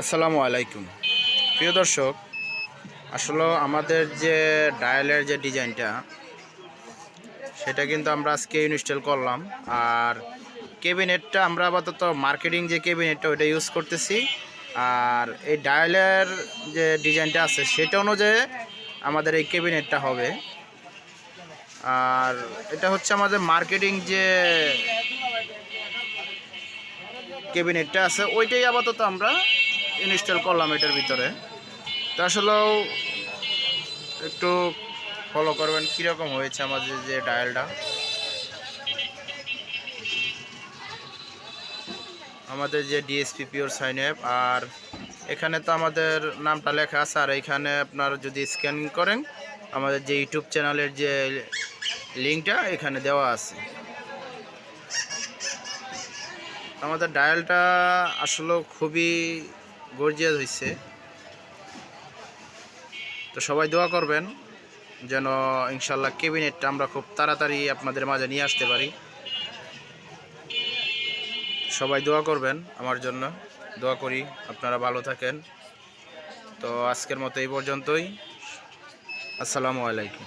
আসসালামু আলাইকুম। প্রিয় দর্শক, আসলে আমাদের যে ডায়ালের যে ডিজাইনটা, সেটা কিন্তু আমরা আজকে ইনস্টল করলাম। আর কেবিনেটটা আমরা আপাতত মার্কেটিং যে কেবিনেটটা ওইটা ইউজ করতেছি। আর এই ডায়ালের যে ডিজাইনটা আছে, সেটা অনুযায়ী আমাদের এই কেবিনেটটা হবে। আর এটা হচ্ছে আমাদের মার্কেটিং যে কেবিনেটটা আছে, ওইটাই আপাতত আমরা ইনস্টল করলাম এটার ভিতরে। তো আসলেও একটু ফলো করবেন কীরকম হয়েছে আমাদের যে ডায়ালটা আমাদের যে ডিএসপি পিওর সাইন অ্যাপ আর এখানে তো আমাদের নামটা লেখা আছে, আর এখানে আপনার যদি স্ক্যান করেন, আমাদের যে ইউটিউব চ্যানেলের যে লিঙ্কটা, এখানে দেওয়া আছে। আমাদের ডায়ালটা আসলে খুবই গর্জিয়াস হয়েছে তো সবাই দোয়া করবেন যেন ইনশাল্লাহ কেবিনেটটা আমরা খুব তাড়াতাড়ি আপনাদের মাঝে নিয়ে আসতে পারি। সবাই দোয়া করবেন আমার জন্য। দোয়া করি আপনারা ভালো থাকেন। তো আজকের মতো এই পর্যন্তই। আসসালামু আলাইকুম।